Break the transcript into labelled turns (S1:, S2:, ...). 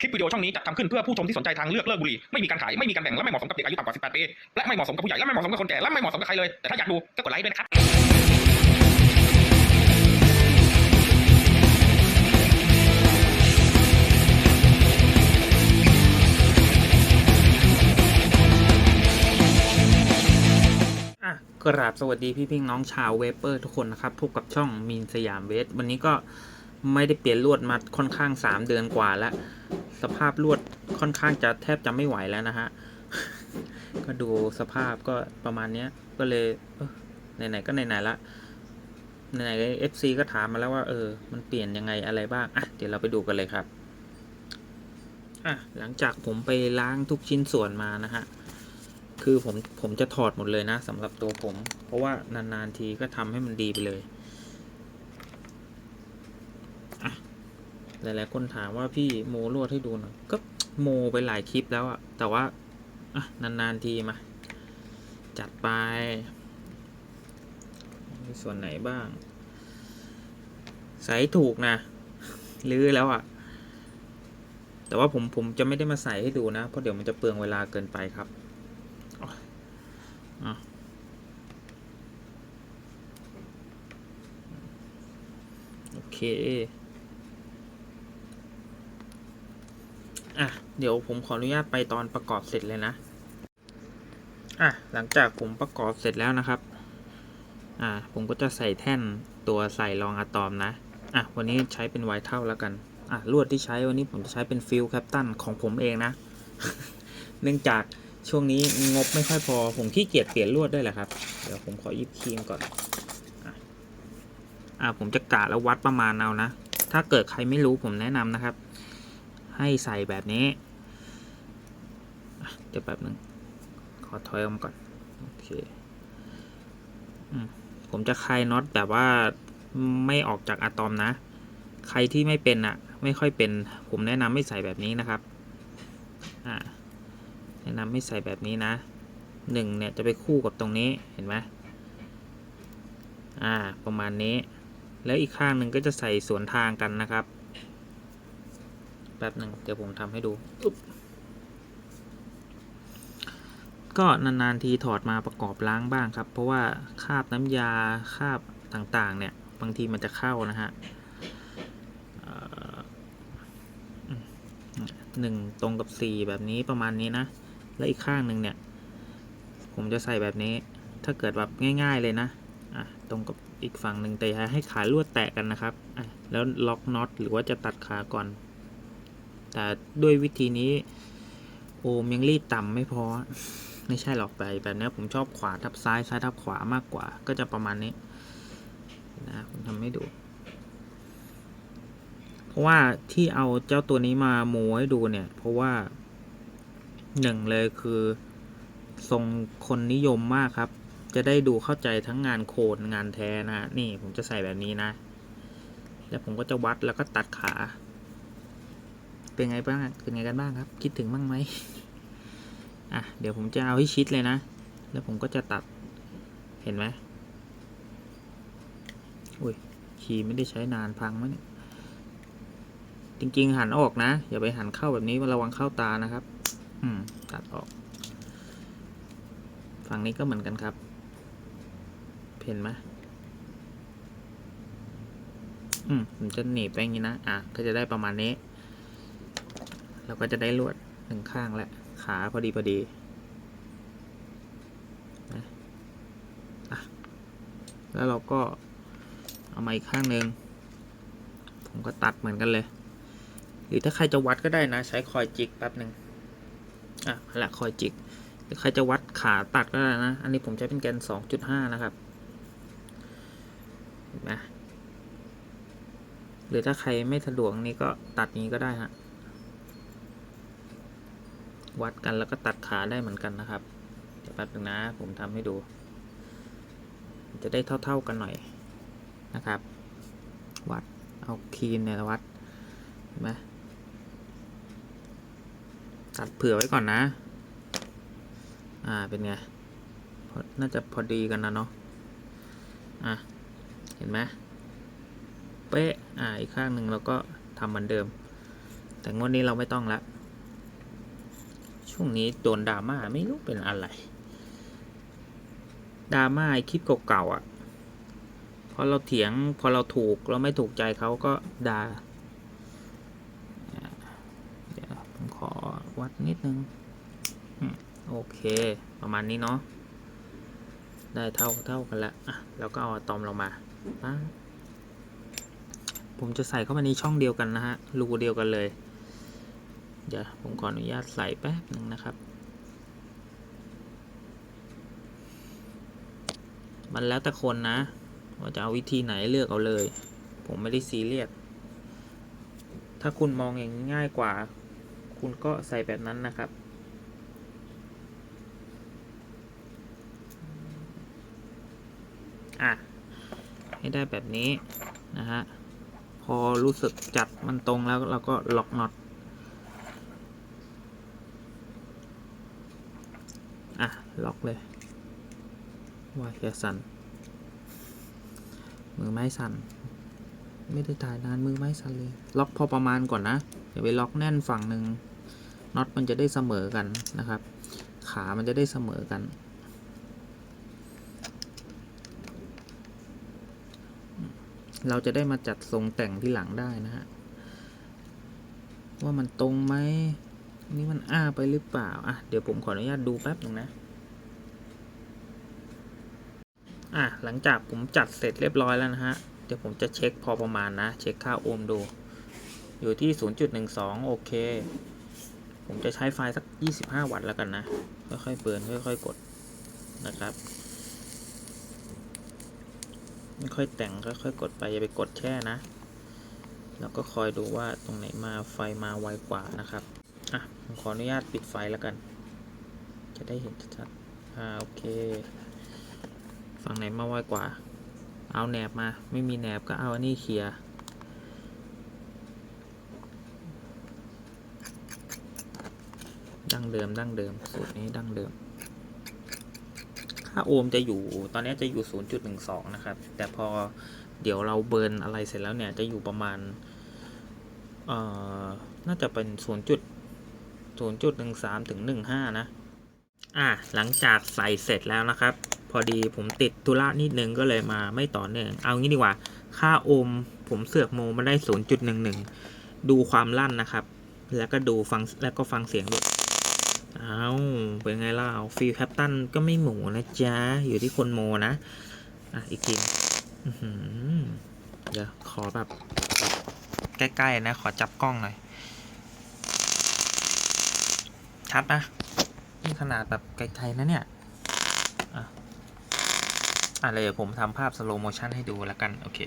S1: คลิปวิดีโอช่องนี้จัดทำขึ้นเพื่อผู้ชมที่สนใจทางเลือกเลิกบุหรี่ไม่มีการขายไม่มีการแบ่งและไม่เหมาะสมกับเด็กอายุต่ำกว่า18ปีและไม่เหมาะสมกับผู้ใหญ่และไม่เหมาะสมกับคนแก่และไม่เหมาะสมกับใครเลยแต่ถ้าอยากดูก็กดไลค์ด้วยนะครับ
S2: อะกราบสวัสดีพี่พี่น้องชาวเวเปอร์ทุกคนนะครับพบกับช่องมีนสยามเวสวันนี้ก็ ไม่ได้เปลี่ยนลวดมาค่อนข้าง3เดือนกว่าแล้ว สภาพลวดค่อนข้างจะแทบจะไม่ไหวแล้วนะฮะ ก็ดูสภาพก็ประมาณเนี้ย ก็เลยไหนๆก็ไหนๆละไหนๆเอฟซีก็ถามมาแล้วว่าเออ มันเปลี่ยนยังไงอะไรบ้างอะเดี๋ยวเราไปดูกันเลยครับอะหลังจากผมไปล้างทุกชิ้นส่วนมานะฮะคือผมผมจะถอดหมดเลยนะสำหรับตัวผม เพราะว่านานๆทีก็ทำให้มันดีไปเลยอะ หลายๆคนถามว่าพี่โมลวดให้ดูหน่อยก็โมไปหลายคลิปแล้วอะแต่ว่าอะนานๆทีมา จัดไปส่วนไหนบ้าง ใส่ถูกนะลื้อแล้วอะแต่ว่าผมผมจะไม่ได้มาใส่ให้ดูนะ เพราะเดี๋ยวมันจะเปลืองเวลาเกินไปครับอะโอเค อะ เดี๋ยวผมขออนุญาตไปตอนประกอบเสร็จเลยนะ อะ หลังจากผมประกอบเสร็จแล้วนะครับ อ่า ผมก็จะใส่แท่นตัวใส่รองอะตอมนะ อะ วันนี้ใช้เป็นไวเท่าแล้วกัน อะ ลวดที่ใช้วันนี้ผมจะใช้เป็นฟิลแคปตันของผมเองนะ เนื่องจากช่วงนี้งบไม่ค่อยพอ ผมขี้เกียจเปลี่ยนลวดด้วยแหละครับ เดี๋ยวผมขอยิบครีมก่อน อะอ่าผมจะกะแล้ววัดประมาณเอานะ ถ้าเกิดใครไม่รู้ผมแนะนำนะครับ ให้ใส่แบบนี้เดี๋ยวแป๊บหนึ่งขอถอยออกมาก่อน โอเคผมจะคลายน็อตแบบว่าไม่ออกจากอะตอมนะ ใครที่ไม่เป็นอะไม่ค่อยเป็น ผมแนะนำไม่ใส่แบบนี้นะครับแนะนำให้ใส่แบบนี้นะหนึ่งเนี่ยจะไปคู่กับตรงนี้เห็นไหมอ่า ประมาณนี้ แล้วอีกข้างหนึ่งก็จะใส่สวนทางกันนะครับ แป๊บหนึ่งเดี๋ยวผมทำให้ดูอุ๊บก็นานๆทีถอดมาประกอบล้างบ้างครับ เพราะว่าคราบน้ำยาคราบต่างๆ เนี่ย บางทีมันจะเข้านะฮะเอ่ออืมหนึ่งตรงกับสี่แบบนี้ประมาณนี้นะ และอีกข้างหนึ่งเนี่ย ผมจะใส่แบบนี้ ถ้าเกิดแบบง่าย ๆเลยนะอะตรงกับอีกฝั่งหนึ่งแต่อย่าให้ขาลวดแตะกันนะครับอะแล้วล็อกน็อตหรือว่าจะตัดขาก่อน แต่ด้วยวิธีนี้ โอมยังรีดต่ำไม่พอ ไม่ใช่หรอกแต่แบบนี้ผมชอบขวาทับซ้ายซ้ายทับขวามากกว่า ก็จะประมาณนี้นะผมทำให้ดู เพราะว่าที่เอาเจ้าตัวนี้มาโมให้ดูเนี่ย เพราะว่าหนึ่งเลยคือทรงคนนิยมมากครับ จะได้ดูเข้าใจทั้งงานโคนงานแท้นะ นี่ผมจะใส่แบบนี้นะ แล้วผมก็จะวัดแล้วก็ตัดขา เป็นไงบ้างเป็นไงกันบ้างครับ คิดถึงบ้างไหมอะเดี๋ยวผมจะเอาให้ชิดเลยนะ แล้วผมก็จะตัดเห็นไหมอุ้ยขีย์ไม่ได้ใช้นานพังมั้ยเนี่ยจริง ๆ หันออกนะ อย่าไปหันเข้าแบบนี้ระวังเข้าตานะครับ อืม ตัดออก ฝั่งนี้ก็เหมือนกันครับ เห็นไหมอืม ผมจะหนีบไปอย่างนี้นะ อะ ก็จะได้ประมาณนี้ เราก็จะได้ลวดหนึ่งข้างและขาพอดีพอดีนะแล้วเราก็เอามาอีกข้างหนึ่งผมก็ตัดเหมือนกันเลย หรือถ้าใครจะวัดก็ได้นะ ใช้คอยจิกแป๊บหนึ่งอะแหละคอยจิกหรือใครจะวัดขาตัดก็ได้นะ อันนี้ผมใช้เป็นแกน 2.5 นะครับเห็นไหมหรือถ้าใครไม่สะดวกนี้ก็ตัดนี้ก็ได้ฮะ วัดกันแล้วก็ตัดขาได้เหมือนกันนะครับเดี๋ยวแป๊บนึงนะ ผมทำให้ดู จะได้เท่า ๆกันหน่อยนะครับ วัดเอาครีมเนี่ยวัดเห็นไหมตัดเผื่อไว้ก่อนนะ อ่าเป็นไงน่าจะพอดีกันนะเนาะอะเห็นไหมเป๊ะอ่าอีกข้างหนึ่งเราก็ทำเหมือนเดิม แต่งวดนี้เราไม่ต้องละ ช่วงนี้โดนดราม่าไม่รู้เป็นอะไรดราม่าคลิปเก่าๆอะพอเราเถียงพอเราถูกเราไม่ถูกใจเขาก็ด่าเดี๋ยวผมขอวัดนิดนึงโอเค ประมาณนี้เนาะได้เท่าเท่ากันล้วอะแล้วก็เอาอะตอมเรามาปผมจะใส่เข้ามาในช่องเดียวกันนะฮะรูเดียวกันเลย เดี๋ยวผมขออนุญาตใส่แป๊บหนึ่งนะครับ มันแล้วแต่คนนะ ว่าจะเอาวิธีไหนเลือกเอาเลย ผมไม่ได้ซีเรียส ถ้าคุณมองอย่างง่ายกว่า คุณก็ใส่แบบนั้นนะครับอะให้ได้แบบนี้นะฮะ พอรู้สึกจัดมันตรงแล้วเราก็ล็อกน็อต อะ ล็อกเลยว่าแค่สั่น มือไม้สั่น ไม่ได้ถ่ายนานมือไม้สั่นเลย ล็อกพอประมาณก่อนนะ อย่าไปล็อกแน่นฝั่งหนึ่งน็อตมันจะได้เสมอกันนะครับ ขามันจะได้เสมอกันเราจะได้มาจัดทรงแต่งที่หลังได้นะฮะ ว่ามันตรงไหม นี่มันอ้าไปหรือเปล่า อะ เดี๋ยวผมขออนุญาตดูแป๊บหนึ่งนะ อะหลังจากผมจัดเสร็จเรียบร้อยแล้วนะฮะ เดี๋ยวผมจะเช็คพอประมาณนะ เช็คค่าโอห์มดู อยู่ที่ 0.12 โอเค ผมจะใช้ไฟสัก 25 วัตต์แล้วกันนะ ค่อยๆเปิดค่อยๆกดนะครับไม่ค่อยแต่งค่อยๆกดไปอย่าไปกดแช่นะ แล้วก็คอยดูว่าตรงไหนมาไฟมาไวกว่านะครับอะผมขออนุญาตปิดไฟแล้วกัน จะได้เห็นชัดๆอ่าโอเค ฝั่งไหนมาไวกว่า เอาแหนบมา ไม่มีแหนบก็เอาอันนี้เคลียร์ดั้งเดิมดั้งเดิมสูตรนี้ดั้งเดิม ค่าโอห์มจะอยู่ตอนนี้จะอยู่ 0.12 นะครับ แต่พอเดี๋ยวเราเบิร์นอะไรเสร็จแล้วเนี่ยจะอยู่ประมาณเอ่อน่าจะเป็น 0. 0.13 ถึง 15 นะ อะหลังจากใส่เสร็จแล้วนะครับ อดีผมติดธุระนิดนึงก็เลยมาไม่ต่อเนื่อง เอางี้ดีกว่า ค่าโอห์มผมเสือกโมมาได้ 0.11 ดูความลั่นนะครับ แล้วก็ดูฟังแล้วก็ฟังเสียงด้วยเอาเป็นไงล่ะฟิลแคปตันก็ไม่หมูนะจ๊ะ อยู่ที่คนโมนะ อะ อีกทีเดี๋ยวขอแบบ ใกล้ ๆ นะ ขอจับกล้องหน่อย ชัดนะนี่ขนาดแบบไกล ๆ นะเนี่ย อะไรเดี๋ยวผมทำภาพสโลโมชันให้ดูแล้วกัน โอเค